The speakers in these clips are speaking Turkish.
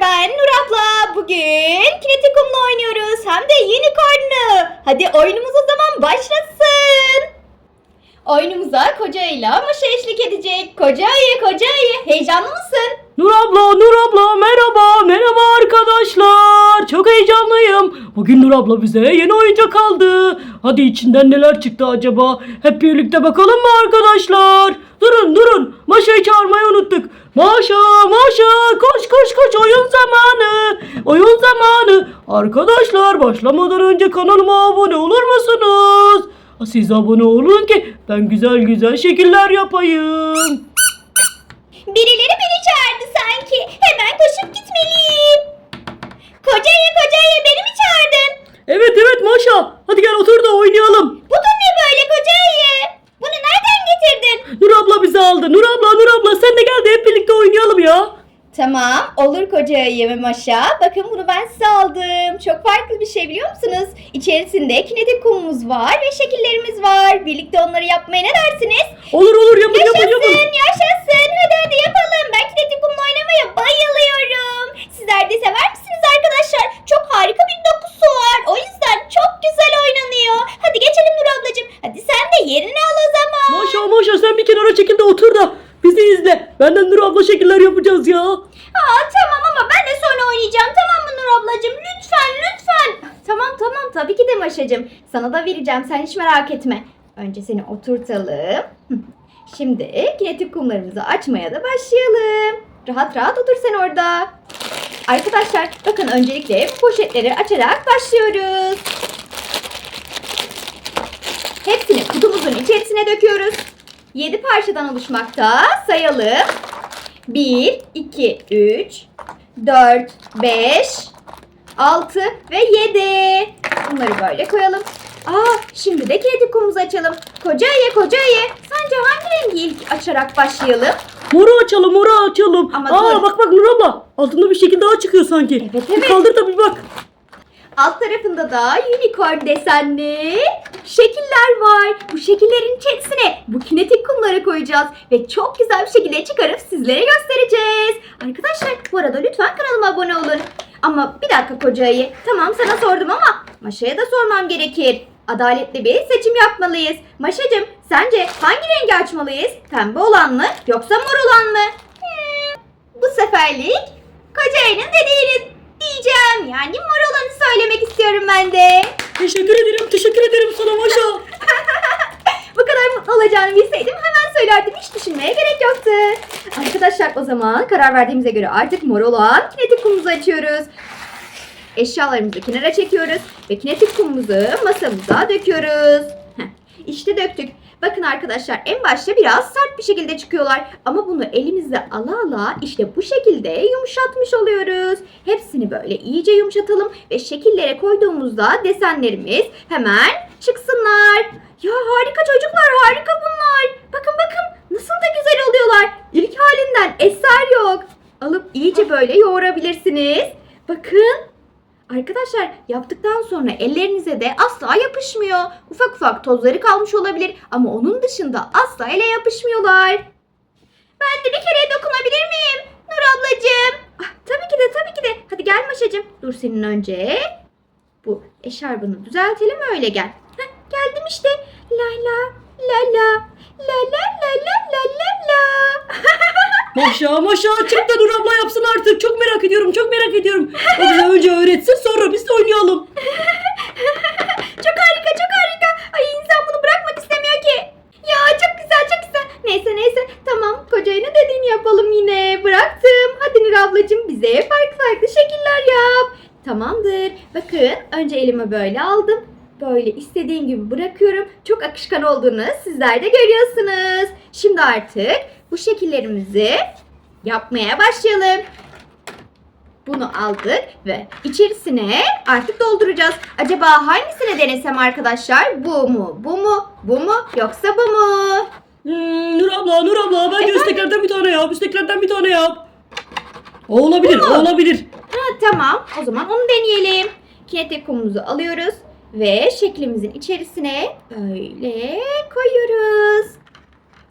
ben Nur abla. Bugün kinetik kumla oynuyoruz. Hem de unicornlu. Hadi oyunumuz o zaman başlasın. Oyunumuza koca ayıyla Maşa eşlik edecek. Koca ayı, koca ayı. Heyecanlı mısın? Nur abla, Nur abla merhaba, merhaba arkadaşlar. Çok heyecanlıyım. Bugün Nur abla bize yeni oyuncak aldı. Hadi içinden neler çıktı acaba? Hep birlikte bakalım mı arkadaşlar? Durun durun, Maşa'yı çağırmayı unuttuk. Maşa, Maşa, koş koş koş oyun zamanı. Oyun zamanı. Arkadaşlar başlamadan önce kanalıma abone olur musunuz? Siz abone olun ki ben güzel güzel şekiller yapayım. Birileri sanki. Hemen koşup gitmeliyim. Koca ayı, koca ayı beni mi çağırdın? Evet evet Maşa. Hadi gel otur da oynayalım. Bu da ne böyle koca ayı? Bunu nereden getirdin? Nur abla bizi aldı. Nur abla Nur abla sen de gel de hep birlikte oynayalım ya. Tamam olur koca ayı ve maşa. Bakın bunu ben size aldım. Çok farklı bir şey biliyor musunuz? İçerisinde kinetik kumumuz var ve şekillerimiz var. Birlikte onları yapmaya ne dersiniz? Olur olur yapın yapın Yaşasın, yapın. yaşasın. Hadi hadi yapalım. Ben kinetik kumla oynamaya bayılıyorum. Sizler de sever misiniz arkadaşlar? Çok harika bir dokusu var. O yüzden çok güzel oynanıyor. Hadi geçelim Nur ablacığım. Hadi sen de yerini al o zaman. Maşa Maşa sen bir kenara çekil de otur da bizi izle. Benden Nur abla şekiller yapacağız ya. Aa tamam ama ben de sonra oynayacağım tamam mı Nur ablacığım? Lütfen lütfen. Tamam tamam tabii ki de Maşacığım. Sana da vereceğim sen hiç merak etme. Önce seni oturtalım. Şimdi kinetik kumlarımızı açmaya da başlayalım. Rahat rahat otur sen orada. Arkadaşlar bakın öncelikle poşetleri açarak başlıyoruz. Hepsini kutumuzun içerisine döküyoruz. 7 parçadan oluşmakta. Sayalım. 1, 2, 3, 4, 5, 6 ve 7. Bunları böyle koyalım. Aa, şimdi de kinetik kumumuzu açalım. Koca ayı, koca ayı. Sence hangi rengi ilk açarak başlayalım? Moru açalım moru açalım. Ama Aa dur. bak bak Nur abla altında bir şekil daha çıkıyor sanki. Evet, Bir evet. Kaldır da bir bak. Alt tarafında da unicorn desenli şekiller var. Bu şekillerin içerisine bu kinetik kumları koyacağız ve çok güzel bir şekilde çıkarıp sizlere göstereceğiz. Arkadaşlar bu arada lütfen kanalıma abone olun. Ama bir dakika koca ayı. Tamam sana sordum ama Maşa'ya da sormam gerekir. Adaletli bir seçim yapmalıyız. Maşacığım sence hangi rengi açmalıyız? Pembe olan mı yoksa mor olan mı? Hmm, bu seferlik koca ayının dediğini diyeceğim. Yani mor olanı söylemek istiyorum ben de. Teşekkür ederim teşekkür ederim sana Maşa. Bu kadar mutlu olacağını bilseydim hemen söylerdim. Hiç düşünmeye gerek yoktu. Arkadaşlar o zaman karar verdiğimize göre artık mor olan kinetik kumumuzu açıyoruz. Eşyalarımızı kenara çekiyoruz ve kinetik kumumuzu masamıza döküyoruz. Heh, İşte döktük. Bakın arkadaşlar en başta biraz sert bir şekilde çıkıyorlar ama bunu elimizle ala ala işte bu şekilde yumuşatmış oluyoruz. Hepsini böyle iyice yumuşatalım ve şekillere koyduğumuzda desenlerimiz hemen çıksınlar. Ya harika çocuklar harika bunlar. Bakın bakın nasıl da güzel oluyorlar. İlk halinden eser yok. Alıp iyice böyle yoğurabilirsiniz. Bakın Arkadaşlar yaptıktan sonra ellerinize de asla yapışmıyor. Ufak ufak tozları kalmış olabilir ama onun dışında asla ele yapışmıyorlar. Ben de bir kere dokunabilir miyim? Nur ablacığım. Ah, tabii ki de tabii ki de. Hadi gel Maşacığım. Dur senin önce. Bu eşarbını düzeltelim öyle gel. Heh, geldim işte. La la la la la la la la la la la. Maşa Maşa çık da Nur abla yapsın artık. Çok merak ediyorum çok merak ediyorum. O bize önce öğretsin sonra biz de oynayalım. çok harika çok harika. Ay insan bunu bırakmak istemiyor ki. Ya çok güzel çok güzel. Neyse neyse tamam kocayına dediğini yapalım yine. Bıraktım. Hadi Nur ablacığım bize farklı farklı şekiller yap. Tamamdır. Bakın önce elime böyle aldım. Böyle istediğim gibi bırakıyorum. Çok akışkan olduğunu sizler de görüyorsunuz. Şimdi artık bu şekillerimizi yapmaya başlayalım. Bunu aldık ve içerisine artık dolduracağız. Acaba hangisini denesem arkadaşlar? Bu mu? Bu mu? Bu mu? Yoksa bu mu? Hmm, Nur abla Nur abla bence Efendim? üsttekilerden bir tane yap. Üsttekilerden bir tane yap. O olabilir Bu mu? o olabilir. Ha, tamam. O zaman onu deneyelim. Kinetik kumumuzu alıyoruz ve şeklimizin içerisine böyle koyuyoruz.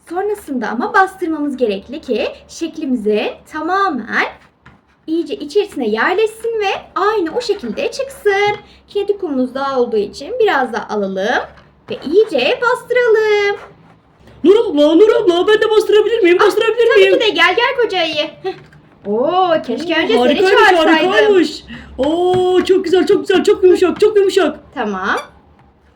Sonrasında ama bastırmamız gerekli ki şeklimizi tamamen iyice içerisine yerleşsin ve aynı o şekilde çıksın. Kinetik kumumuz daha olduğu için biraz daha alalım ve iyice bastıralım. Nur abla, Nur abla ben de bastırabilir miyim? Bastırabilir Tabii miyim? ki de gel gel koca ayı. Heh. Oo keşke önce seni harikaymış, çağırsaydım. harikaymış. Oo çok güzel, çok güzel, çok yumuşak, çok yumuşak. Tamam.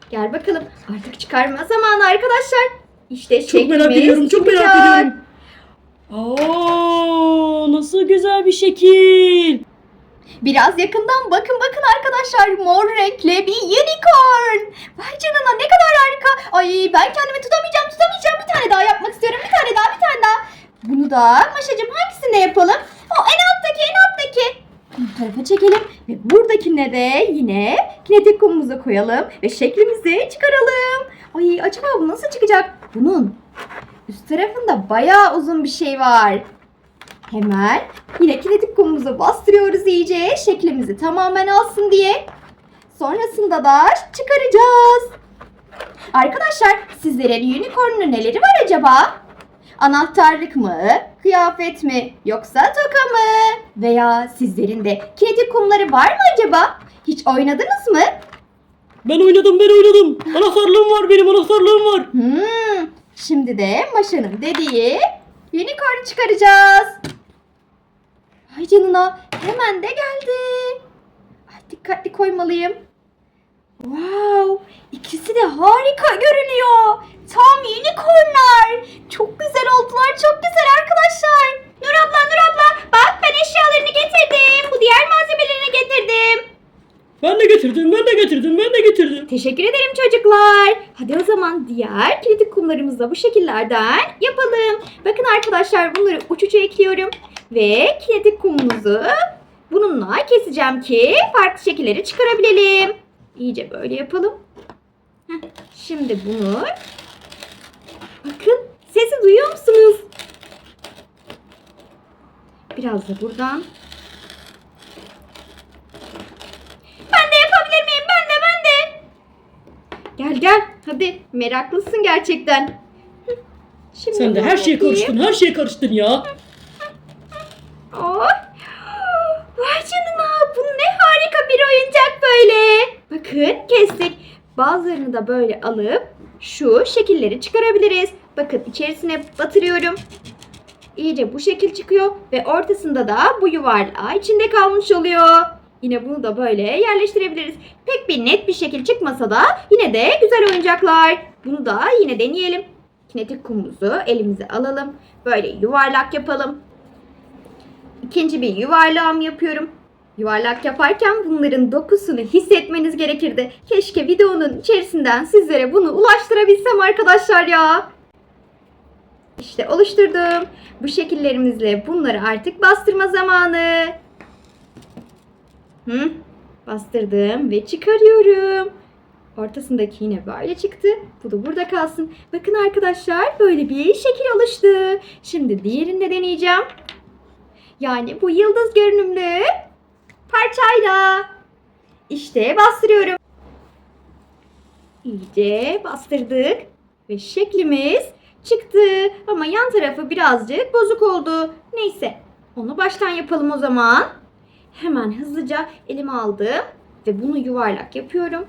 Gel bakalım. Artık çıkarma zamanı arkadaşlar. İşte Çok merak şeklimiz ediyorum, çok merak ediyorum. Oo nasıl güzel bir şekil. Biraz yakından bakın bakın arkadaşlar mor renkli bir unicorn. Vay canına ne kadar harika. Ay ben kendimi tutamayacağım tutamayacağım. Bir tane daha yapmak istiyorum. Bir tane daha bir tane daha. Bunu da Maşacığım hangisinde yapalım? O en alttaki en alttaki. Bu tarafa çekelim ve buradakine de yine kinetik kumumuzu koyalım ve şeklimizi çıkaralım. Ay acaba bu nasıl çıkacak? Bunun üst tarafında bayağı uzun bir şey var. Hemen yine kinetik kumumuzu bastırıyoruz iyice şeklimizi tamamen alsın diye. Sonrasında da çıkaracağız. Arkadaşlar sizlerin unicorn'un neleri var acaba? Anahtarlık mı? Kıyafet mi? Yoksa toka mı? Veya sizlerin de kinetik kumları var mı acaba? Hiç oynadınız mı? Ben oynadım, ben oynadım. Anahtarlığım var benim, anahtarlığım var. Hmm, şimdi de Maşa'nın dediği unicorn çıkaracağız. Ay canına hemen de geldi. Ay, dikkatli koymalıyım. Wow, ikisi de harika görünüyor. Tam unicornlar. Çok güzel oldular, çok güzel arkadaşlar. Nur abla, Nur abla, bak ben eşyalarını getirdim. Bu diğer malzemelerini getirdim. Ben de getirdim, ben de getirdim, ben de getirdim. Teşekkür ederim çocuklar. Hadi o zaman diğer kinetik kumlarımızı da bu şekillerden yapalım. Bakın arkadaşlar bunları uç uca ekliyorum. Ve kinetik kumumuzu bununla keseceğim ki farklı şekilleri çıkarabilelim. İyice böyle yapalım. Şimdi bunu bakın sesi duyuyor musunuz? Biraz da buradan Ben de yapabilir miyim? Ben de ben de. Gel. Hadi meraklısın gerçekten. Şimdi Sen de her şeye yapayım. karıştın, her şeye karıştın ya. Oy. Vay canına bu ne harika bir oyuncak böyle. Bakın kestik. Bazılarını da böyle alıp şu şekilleri çıkarabiliriz. Bakın içerisine batırıyorum. İyice bu şekil çıkıyor ve ortasında da bu yuvarlağı içinde kalmış oluyor. Yine bunu da böyle yerleştirebiliriz. Pek bir net bir şekil çıkmasa da yine de güzel oyuncaklar. Bunu da yine deneyelim. Kinetik kumumuzu elimize alalım. Böyle yuvarlak yapalım. İkinci bir yuvarlağım yapıyorum. Yuvarlak yaparken bunların dokusunu hissetmeniz gerekirdi. Keşke videonun içerisinden sizlere bunu ulaştırabilsem arkadaşlar ya. İşte oluşturdum. Bu şekillerimizle bunları artık bastırma zamanı. Hı? Bastırdım ve çıkarıyorum. Ortasındaki yine böyle çıktı. Bu da burada kalsın. Bakın arkadaşlar böyle bir şekil oluştu. Şimdi diğerini de deneyeceğim. Yani bu yıldız görünümlü parçayla. İşte bastırıyorum. İyice bastırdık ve şeklimiz çıktı. Ama yan tarafı birazcık bozuk oldu. Neyse onu baştan yapalım o zaman. Hemen hızlıca elime aldım ve bunu yuvarlak yapıyorum.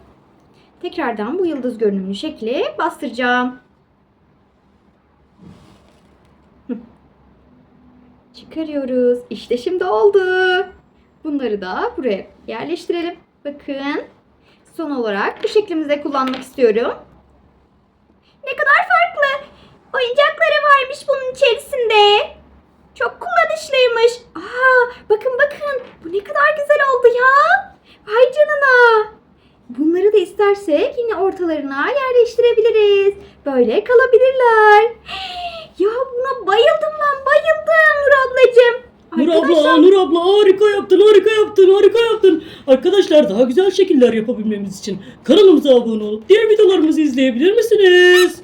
Tekrardan bu yıldız görünümlü şekli bastıracağım. Çıkarıyoruz. İşte şimdi oldu. Bunları da buraya yerleştirelim. Bakın. Son olarak bu şeklimizde kullanmak istiyorum. Ne kadar farklı. Oyuncakları varmış bunun içerisinde. Çok kullanışlıymış. Aa, bakın bakın. Bu ne kadar güzel oldu ya. Vay canına. Bunları da istersek yine ortalarına yerleştirebiliriz. Böyle kalabilirler. Ya buna bayıldım ben bayıldım Nur ablacığım. Nur abla, Nur abla harika yaptın, harika yaptın, harika yaptın. Arkadaşlar daha güzel şekiller yapabilmemiz için kanalımıza abone olup diğer videolarımızı izleyebilir misiniz?